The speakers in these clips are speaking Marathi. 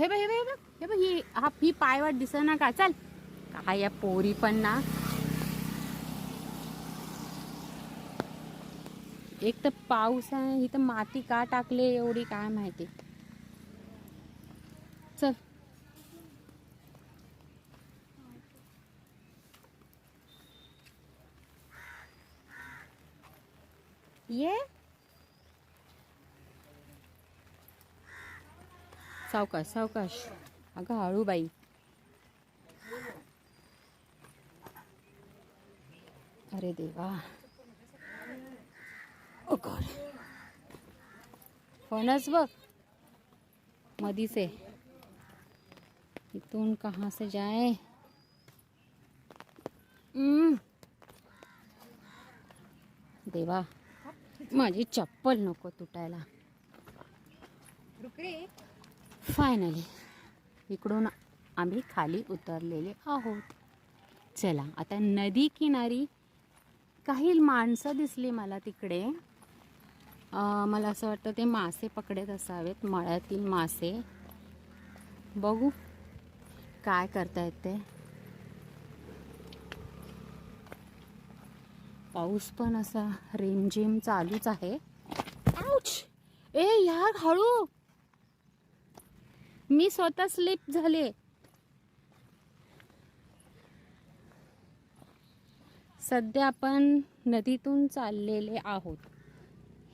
हे बघ हे बघ हे बघ. हे बघ ही हा ही पायवाट दिसत ना का? चाल. काय या पोरी पण ना. एक तर पाऊस आहे इथं माती का टाकले एवढी काय माहिती. चल. ये. सावकाश सावकाश. अगं हळू बाई अरे देवा. Oh God. फणस बघ. मधीच. आहे इथून कहाँ से जाए देवा माझी चप्पल नको तुटायला. फायनली इकडून आम्ही खाली उतरलेले आहोत. चला आता नदी किनारी काही माणसं दिसली मला तिकडे. मला असं वाटतं ते मासे पकडत असावेत मळ्यातील मासे. बघू काय करतायत ते. पाऊस पण असा रिमझिम चालूच आहे. ए यार हळू! मी स्वतः स्लिप झाले. सध्या आपण नदीतून चाललेले आहोत.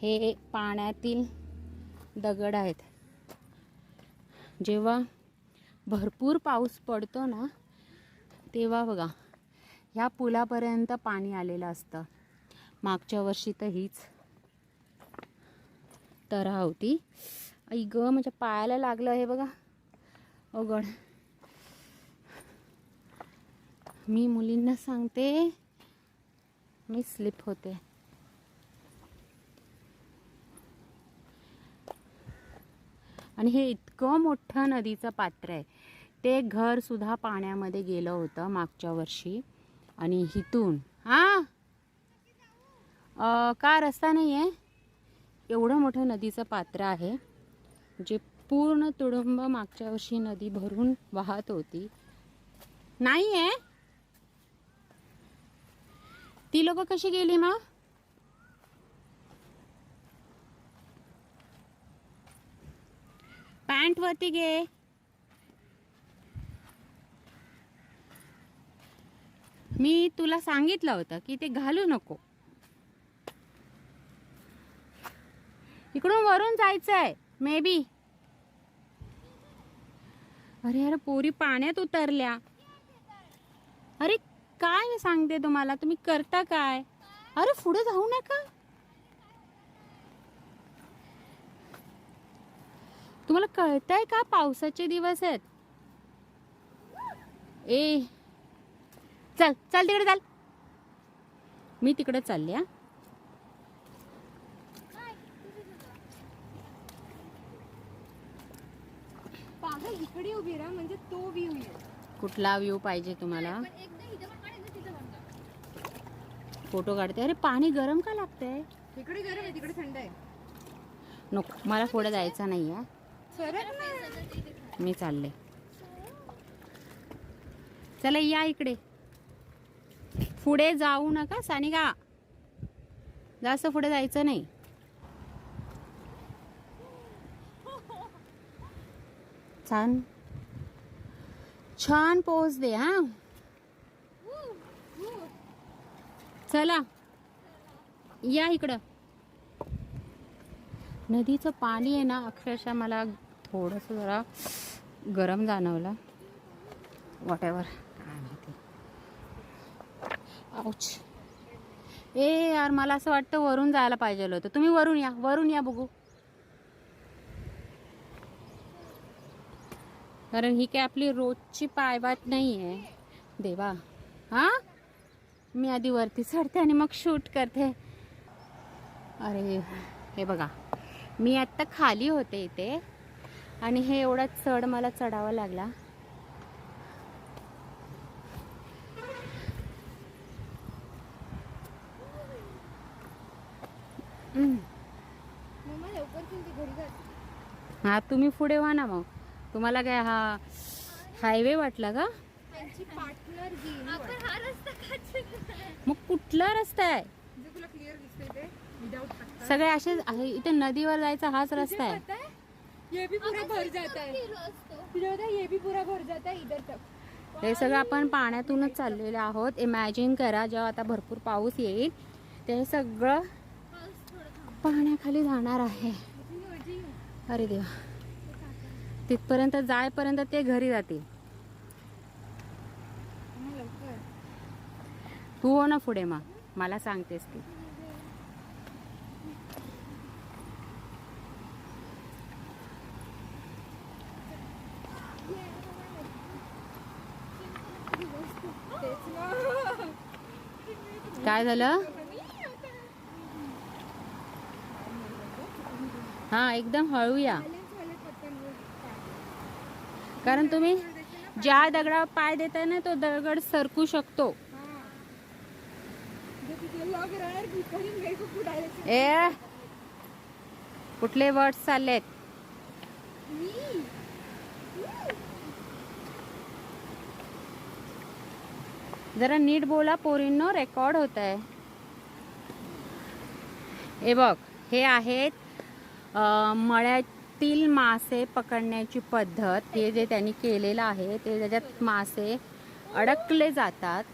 हे पाण्यातील दगड आहेत. जेव्हा भरपूर पाऊस पडतो ना तेव्हा बघा ह्या पुलापर्यंत पाणी आलेलं असतं. मागच्या वर्षी तर हीच तऱ्हा होती. आई ग माझ्या पायाला लागलं हे बघा. Oh अवघड मी मुलींना सांगते मी स्लिप होते. आणि हे इतकं मोठं नदीचं पात्र आहे. ते घर सुद्धा पाण्यामध्ये गेलं होतं मागच्या वर्षी. आणि इथून हां? का रस्ता नाही आहे एवढं मोठं नदीचं पात्र आहे जे पूर्ण तुडुंब मागच्या वर्षी नदी भरून वाहत होती. नाही आहे ती लोक कशी गेली मग? पॅन्ट वरती घे. मी तुला सांगितलं होतं की ते घालू नको. इकडून वरून जायचं आहे मे बी अरे अरे पोरी पाण्यात उतरल्या. अरे काय मी सांगते तुम्हाला? तुम्ही करता काय? अरे पुढे जाऊ नका. तुम्हाला कळतंय का पावसाचे दिवस आहेत? ए चल चल तिकडे चाल. मी तिकडे चालले हा. इकडे उभी राहा म्हणजे तो व्ह्यू येईल. कुठला व्ह्यू पाहिजे तुम्हाला? पण एकदा इथं पण काढायचं तिथं पण काढ. फोटो काढते. अरे पाणी गरम का लागतंय? इकडे गरम आहे तिकडे थंड आहे. नको मला पुढे जायचं नाही आहे सरक ना. मी चालले. चला या इकडे. पुढे जाऊ नका सानिका. जास्त पुढे जायचं नाही. छान छान पोच दे हा चला. या इकडं. नदीचं पाणी आहे ना अक्षरशः मला थोडंसं जरा गरम जाणवलं. वॉटेवर काय माहिती. औच ए यार मला असं वाटतं वरून जायला पाहिजे होतं. तुम्ही वरून या वरून या बघू. कारण ही काय आपली रोजची पायवाट नाही आहे देवा. हां? मी आधी वरती चढते आणि मग शूट करते. अरे हे बघा. मी आत्ता खाली होते इथे आणि हे एवढा चढ मला चढावा लागला. हा तुम्ही पुढे व्हा ना मग. तुम्हाला काय हा हायवे वाटला का? हा मग कुठला रस्ता आहे? जे तुला क्लिअर दिसतंय ते विदाउट सगळे असेच आहे इथे नदीवर जायचा हाच रस्ता आहे. है ये भी पूरा भर जाता है तुझे पता है ये भी पूरा भर जाता है इधर तक. हे सगळं आपण पाण्यातूनच चाललेले आहोत. इमॅजिन करा जेव्हा आता भरपूर पाऊस येईल ते सगळं पाण्याखाली जाणार आहे. अरे देवा. तिथपर्यंत जायपर्यंत ते घरी जातील. तू हो ना पुढे मग. मला सांगतेस ती. काय झालं? हा एकदम हळूया. कारण तुम्ही ज्या दगडावर पाय देताय ना तो दगड सरकू शकतो. ए कुठले वर्ड्स चाललेत? जरा नीट बोला पोरींनो रेकॉर्ड होत आहे हे बघ हे आहेत मळ्या मळ्यातील मासे पकडण्याची पद्धत हे जे त्यांनी केलेलं आहे ते त्याच्यात मासे अडकले जातात.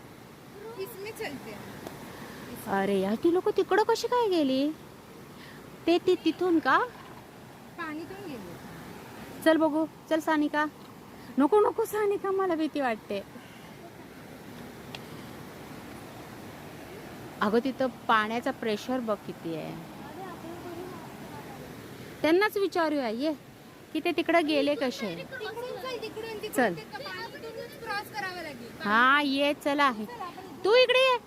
अरे यार ती लोक तिकडं कशी काय गेली? ते ती तिथून का? चल बघू चल सानिका. नको नको सानिका मला भीती वाटते. अगं तिथं पाण्याचा प्रेशर बघ किती आहे. त्यांनाच विचारूया ये. की ते तिकडं गेले कसे? चल. चल. हा ये चला आहे. तू इकडे ये.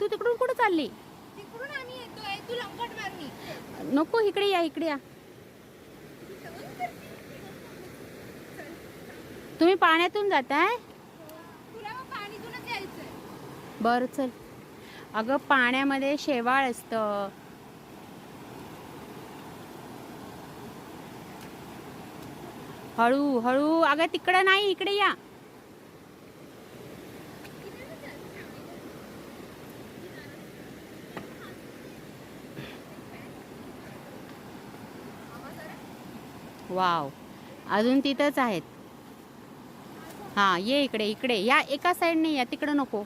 तू तिकडून कुठं चालली? नको इकडे या इकडे या. तुम्ही पाण्यातून जाताय? तुला बरं चल. अगं पाण्यामध्ये शेवाळ असतं. हळू हळू. अगं तिकडं नाही इकडे या. वाव. अजून तिथंच आहेत. हा ये इकडे इकडे. या एका साईडने या तिकडं नको.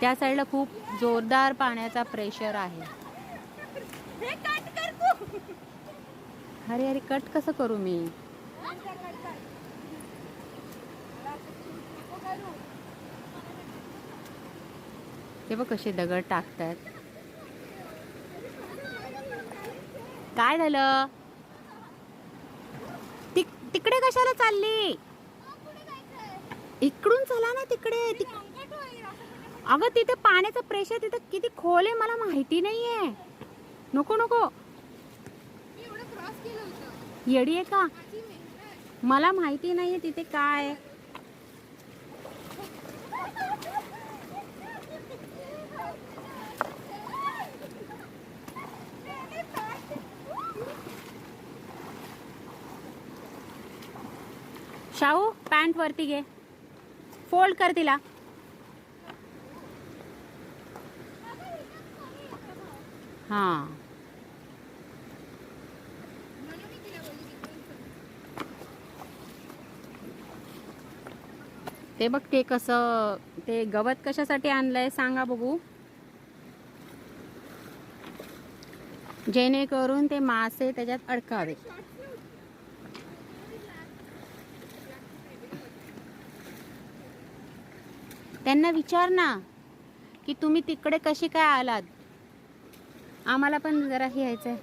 त्या साईडला खूप जोरदार पाण्याचा प्रेशर आहे. अरे अरे कट कसं करू मी? ते बघ कसे दगड टाकतात काय झालं? तिक- तिकडे कशाला चालली? इकडून चला ना तिकडे. अगं तिथे पाण्याचं प्रेशर तिथं किती खोल आहे मला माहिती नाहीये. नको नको. येडी आहे का? मला माहिती नाहीये तिथे काय. आहे. शाहू पॅन्ट वरती घे. फोल्ड कर तिला. हां म्हणून मी तिला बोलली तिकडून चल. ते बघ ते कसं ते गवत कशासाठी आणलंय सांगा बघू. जेणेकरून ते मासे त्याच्यात अडकावे. त्यांना विचार ना की तुम्ही तिकडे कशी काय आलात? आम्हाला पण जरा हे यायचंय.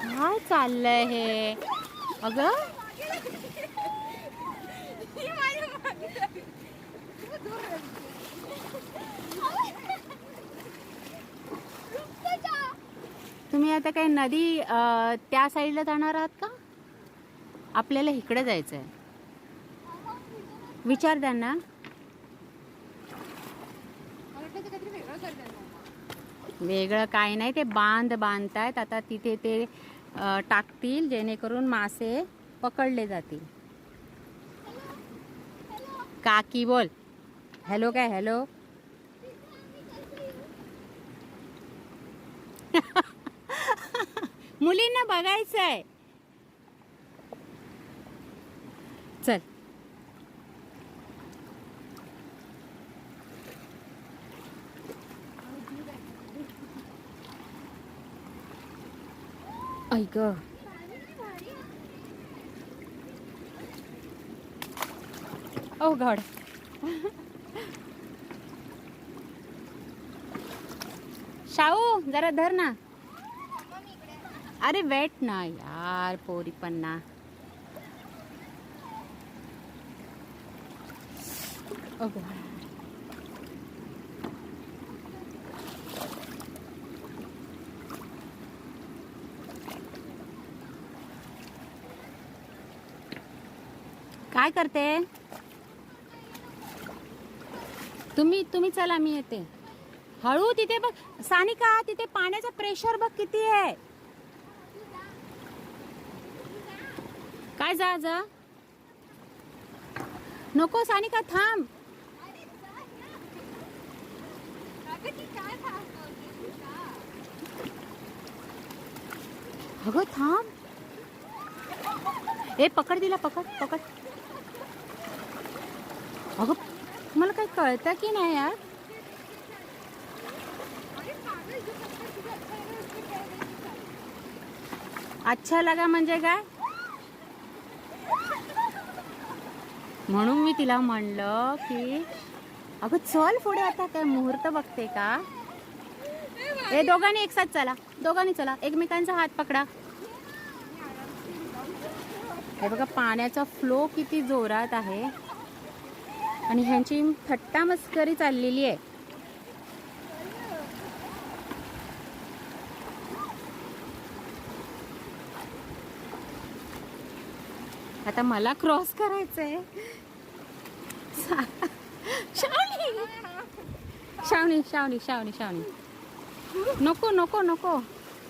काय चाललंय हे? अगं? तुम्ही आता काही नदी त्या साईडला जाणार आहात का? आपल्याला इकडे जायचं आहे विचार त्यांना. वाटलं ते काहीतरी वेगळं करतात वेगळं काय नाही. ते बांध बांधतायत. आता तिथे ते टाकतील जेणेकरून मासे पकडले जातील. काकी बोल. हॅलो काय हॅलो? मुलींना बघायचं आहे ऐक ओ गॉड शाहू जरा धर ना. अरे वेट ना यार पोरी पण ना. Oh, ओ गॉड काय करते? तुम्ही तुम्ही चला मी येते. हळू तिथे बघ. सानिका तिथे पाण्याचं प्रेशर बघ किती आहे. काय जा जा. नको सानिका थांब. अगं अगं थांब. ए पकड दिला पकड पकड अगं मला काही कळतं की नाही यार? अच्छा लगा म्हणजे काय? म्हणून मी तिला म्हणलं की अगं चल पुढे आता काय मुहूर्त बघते का? हे दोघांनी एक साथ चला दोघांनी चला एकमेकांचा हात पकडा. हे बघा पाण्याचा फ्लो किती जोरात आहे. आणि ह्यांची थट्टा मस्करी चाललेली आहे. आता मला क्रॉस करायचंय. शावणी. शावणी शावणी शावणी शावणी. नको नको नको.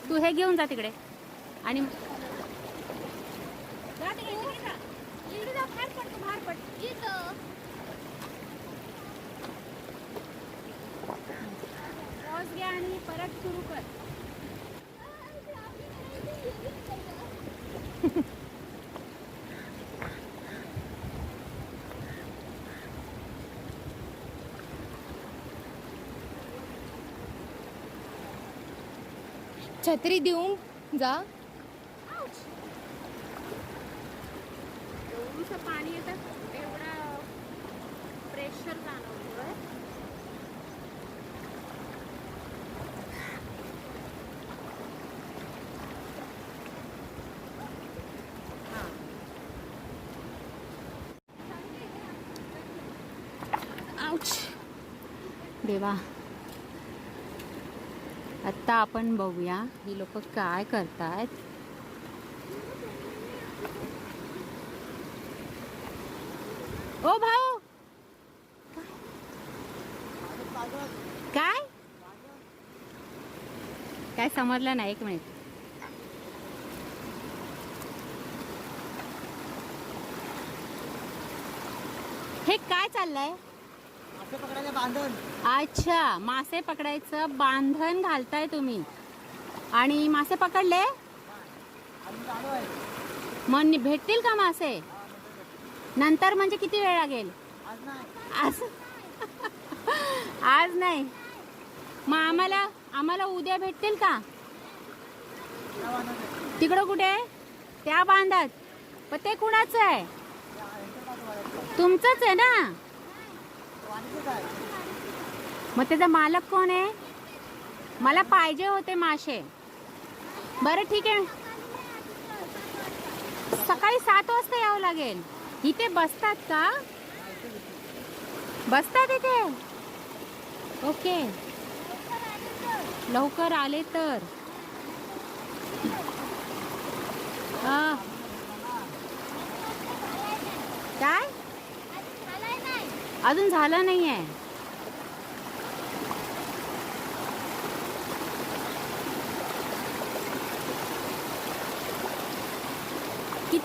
तू हे घेऊन जा तिकडे. आणि बाहेर पड बाहेर पड. घे आणि परत सुरू कर. छत्री देऊन जा एवढंसं पाणी येतं एवढा प्रेशर जाणवतोय आउच देवा. आत्ता आपण बघूया ही लोक काय करतायत. ओ भाऊ! काय? काय समजलं नाही एक मिनिट. हे काय चाललंय? बांधून. अच्छा मासे पकडायचं बांधण घालताय तुम्ही. आणि मासे पकडले? मग भेटतील का मासे? नंतर म्हणजे किती वेळ लागेल? आज नाही. आज आज नाही. मग आम्हाला आम्हाला उद्या भेटतील का? तिकडं कुठे? त्या बांधात. पण ते कुणाचं आहे? तुमचंच आहे ना? मग त्याचा मालक कोण आहे? मला पाहिजे होते मासे. बरं ठीक आहे. सकाळी सात वाजता यावं लागेल. इथे बसतात का? बसतात इथे? ओके. लवकर आले तर. काय? अजून झालं नाही आहे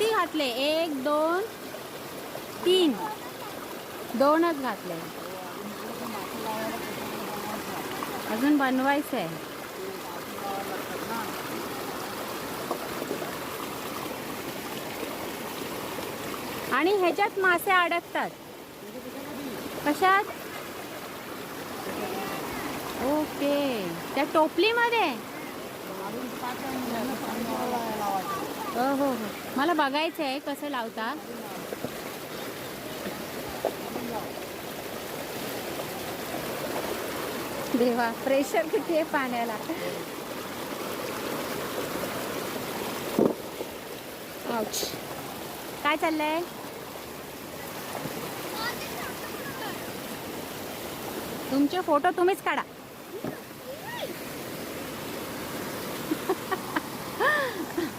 किती घातले? एक दोन तीन. दोनच घातले. अजून बनवायचं. आहे आणि ह्याच्यात मासे अडकतात. कशात? ओके. त्या टोपलीमध्ये? हो हो हो. मला बघायचं आहे कसं लावता देवा प्रेशर किती आहे पाण्याला. काय चाललंय? तुमचे फोटो तुम्हीच काढा.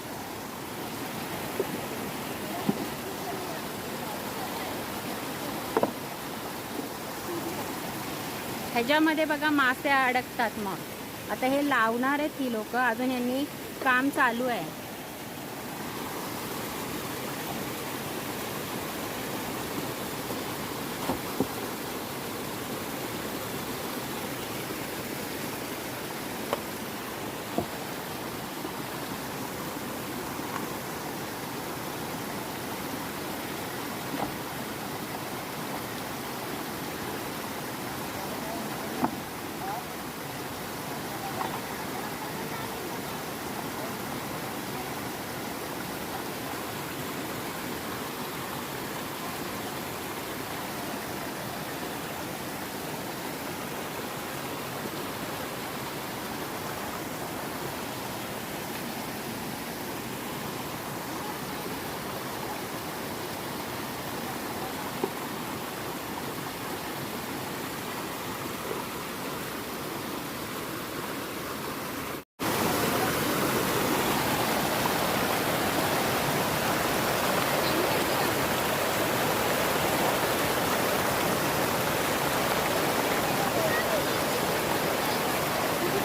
ह्याच्यामध्ये बघा मासे अडकतात मग. आता हे लावणार आहेत ती लोक. अजून यांनी काम चालू आहे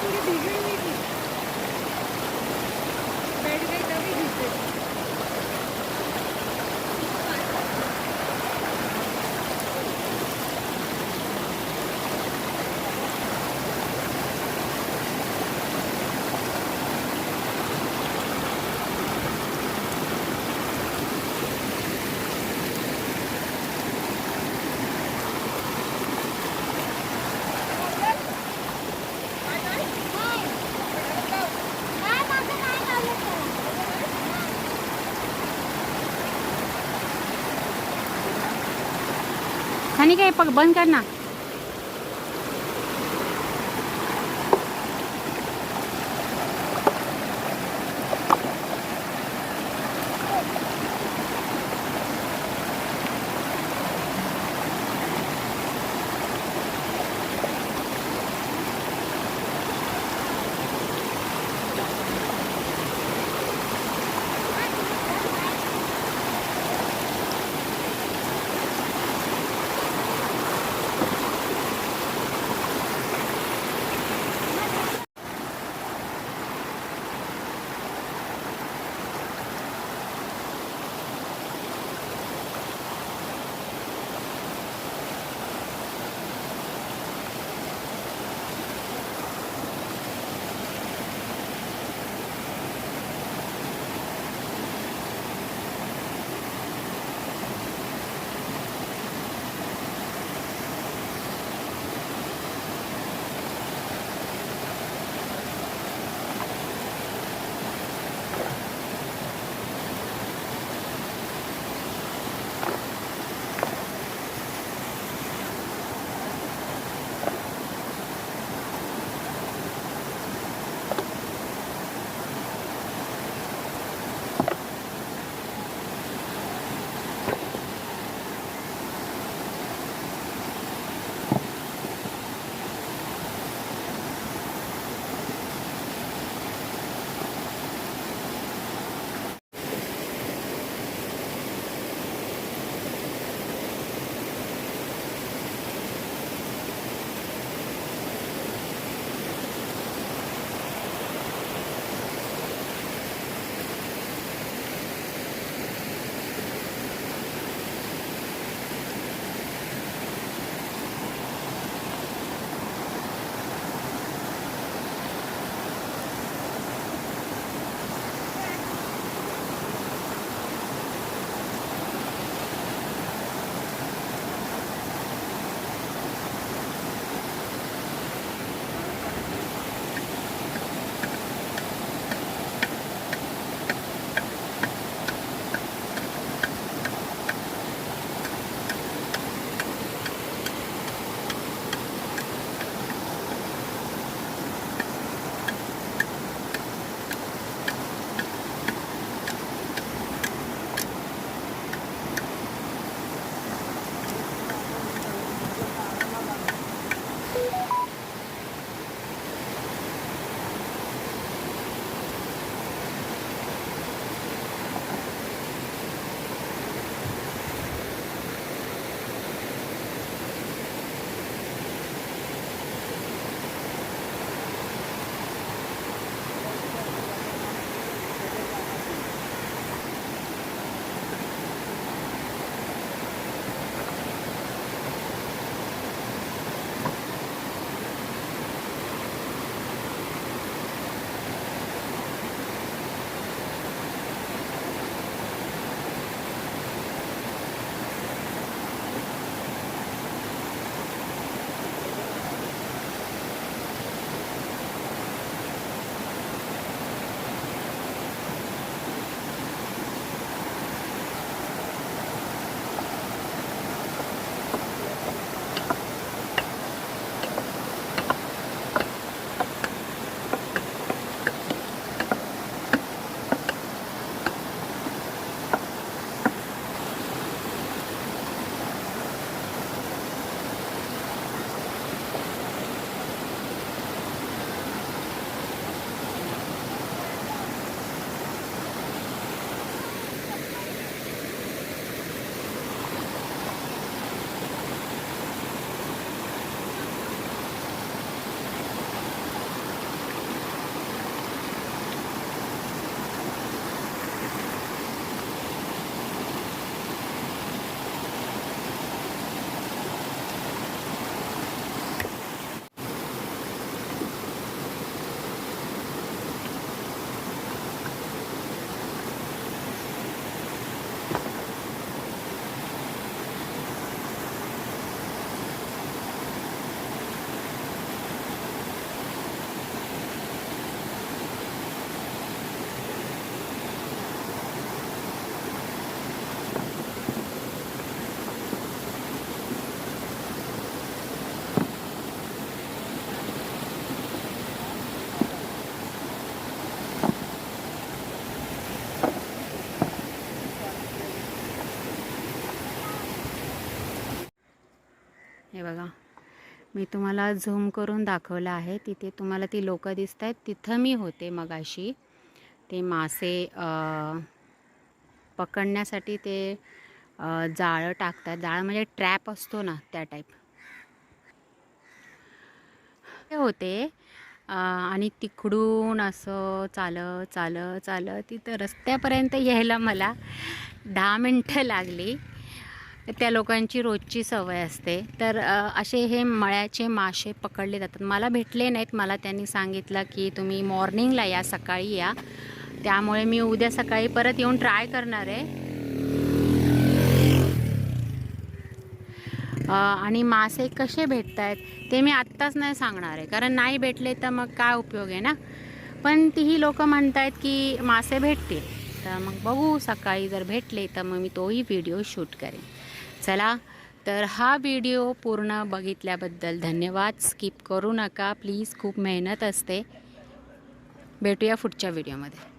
पुढे भिजून गेली बेड काही तरी भिजते आणि काय पग बंद कर हे बघा. मी तुम्हाला झूम करून दाखवलं आहे. तिथे तुम्हाला ती लोक दिसत आहेत तिथं मी होते मगाशी. ते मासे पकडण्यासाठी ते जाळं टाकतात. जाळं म्हणजे ट्रॅप असतो ना त्या टाईप ते होते. आणि तिकडून असं चालत चालत चालत तिथं रस्त्यापर्यंत यायला मला दहा मिनटं लागली. त्या लोकांची रोजची सवय असते. तर असे हे मळ्याचे मासे पकडले जातात. मला भेटले नाहीत. मला त्यांनी सांगितलं की तुम्ही मॉर्निंगला या सकाळी या. त्यामुळे मी उद्या सकाळी परत येऊन ट्राय करणार आहे. आणि मासे कसे भेटत आहेत ते मी आत्ताच नाही सांगणार आहे. कारण नाही भेटले तर मग काय उपयोग आहे ना? पण तीही लोकं म्हणत आहेत की मासे भेटतील. तर मग बघू सकाळी जर भेटले तर मग मी तोही व्हिडिओ शूट करेन. चला तर हा व्हिडिओ पूर्ण बघितल्याबद्दल धन्यवाद. स्किप करू नका प्लीज खूप मेहनत असते. भेटूया पुढच्या व्हिडिओमध्ये.